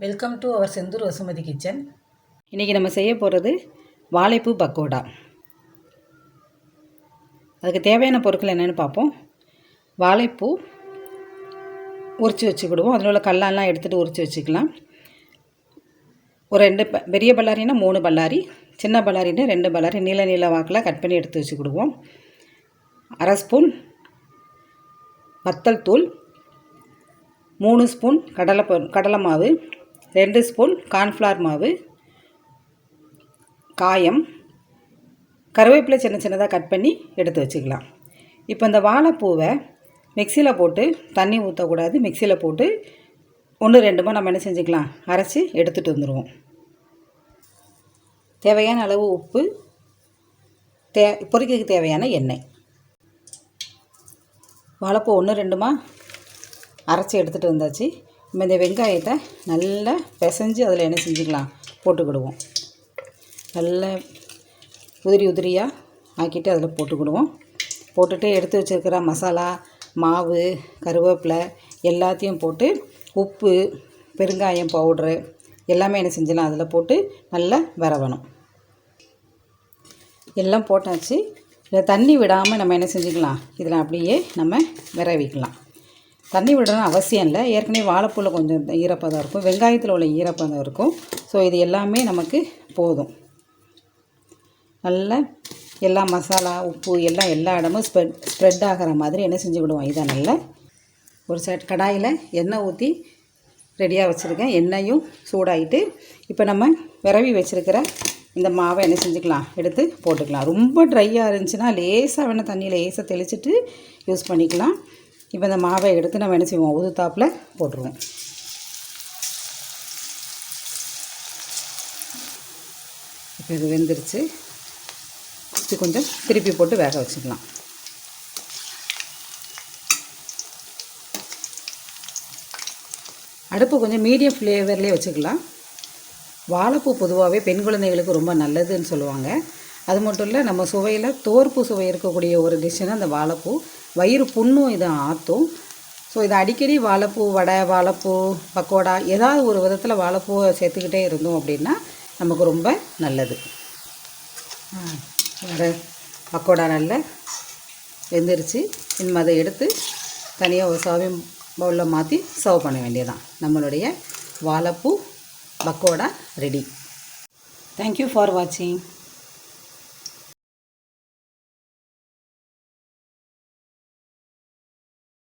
Welcome to our Senthur Vasumathi kitchen இன்றைக்கி நம்ம செய்ய போகிறது வாழைப்பூ பக்கோடா. அதுக்கு தேவையான பொருட்கள் என்னென்னு பார்ப்போம். வாழைப்பூ உரித்து வச்சுக்கிடுவோம். அதில் உள்ள கல்லெல்லாம் எடுத்துகிட்டு உரித்து வச்சுக்கலாம். ஒரு ரெண்டு ப- பெரிய பல்லாரின்னா மூணு பல்லாரி சின்ன பல்லாரின்னா ரெண்டு பல்லாரி நீல நீல வாக்கில் கட் பண்ணி எடுத்து வச்சுக்கிடுவோம். அரை ஸ்பூன் வத்தல் தூள் மூணு ஸ்பூன் கடலை கடலை மாவு ரெண்டு ஸ்பூன் கார்ன்ஃப்ளவர் மாவு காயம் கருவேப்பிலை சின்ன சின்னதாக கட் பண்ணி எடுத்து வச்சுக்கலாம். இப்போ இந்த வாழைப்பூவை மிக்சியில் போட்டு தண்ணி ஊற்றக்கூடாது மிக்சியில் போட்டு ஒன்று ரெண்டுமா நம்ம என்ன செஞ்சுக்கலாம்? அரைச்சி எடுத்துகிட்டு வந்துடுவோம் தேவையான அளவு உப்பு தே பொரிக்கிறதுக்கு தேவையான எண்ணெய். வாழைப்பூ ஒன்று ரெண்டுமா அரைச்சி எடுத்துகிட்டு வந்தாச்சு. நம்ம இந்த வெங்காயத்தை நல்லா பிசைஞ்சு அதில் என்ன செஞ்சுக்கலாம்? போட்டுக்கிடுவோம். நல்லா உதிரி உதிரியாக ஆக்கிட்டு அதில் போட்டுக்கிடுவோம். போட்டுட்டு எடுத்து வச்சுருக்கிற மசாலா மாவு கருவேப்பிலை எல்லாத்தையும் போட்டு உப்பு பெருங்காயம் பவுட்ரு எல்லாமே என்ன செஞ்சலாம் அதில் போட்டு நல்லா வரவணும் எல்லாம் போட்டாச்சு. இதில் தண்ணி விடாமல் நம்ம என்ன செஞ்சுக்கலாம்? இதில் அப்படியே நம்ம விரவிக்கலாம். தண்ணி விடணும்னு அவசியம் இல்லை. ஏற்கனவே வாழைப்பூவில் கொஞ்சம் ஈரப்பதம் இருக்கும். வெங்காயத்தில் உள்ள ஈரப்பதம் இருக்கும். ஸோ இது எல்லாமே நமக்கு போதும். நல்லா எல்லா மசாலா உப்பு எல்லாம் எல்லா இடமும் ஸ்ப்ரெட் ஸ்ப்ரெட் ஆகிற மாதிரி என்ன செஞ்சு விடுவோம்? இதை நல்லா ஒரு செட் கடாயில் எண்ணெய் ஊற்றி ரெடியாக வச்சுருக்கேன். எண்ணெயும் சூடாகிட்டு இப்போ நம்ம விரவி வச்சுருக்கிற இந்த மாவை என்ன செஞ்சுக்கலாம்? எடுத்து போட்டுக்கலாம். ரொம்ப ட்ரையாக இருந்துச்சுன்னா லேசாக வேணால் தண்ணியில் லேசாக தெளிச்சுட்டு யூஸ் பண்ணிக்கலாம். இப்போ இந்த மாவை எடுத்து நம்ம என்ன செய்வோம்? உதுத்தாப்பில் போட்டுருவோம். இப்போ இது வெந்துருச்சு. இது கொஞ்சம் திருப்பி போட்டு வேக வச்சுக்கலாம். அடுப்பு கொஞ்சம் மீடியம் ஃப்ளேவர்லேயே வச்சுக்கலாம். வாழைப்பூ பொதுவாகவே பெண் குழந்தைகளுக்கு ரொம்ப நல்லதுன்னு சொல்லுவாங்க. அது மட்டும் இல்லை நம்ம சுவையில் தோற்பு சுவை இருக்கக்கூடிய ஒரு டிஷ்ஷுன்னா அந்த வாழைப்பூ. வயிறு புண்ணும் இதை ஆற்றும் ஸோ இதை அடிக்கடி வாழைப்பூ வடை வாழைப்பூ பக்கோடா ஏதாவது ஒரு விதத்தில் வாழைப்பூவை சேர்த்துக்கிட்டே இருந்தோம் அப்படின்னா நமக்கு ரொம்ப நல்லது. வடை பக்கோடா நல்லா வெந்துருச்சு. இனிமே அதை எடுத்து தனியாக ஒரு சர்விங் பவுலில் மாற்றி சர்வ் பண்ண வேண்டியதான் நம்மளுடைய வாழைப்பூ பக்கோடா ரெடி தேங்க்யூ ஃபார் வாட்சிங்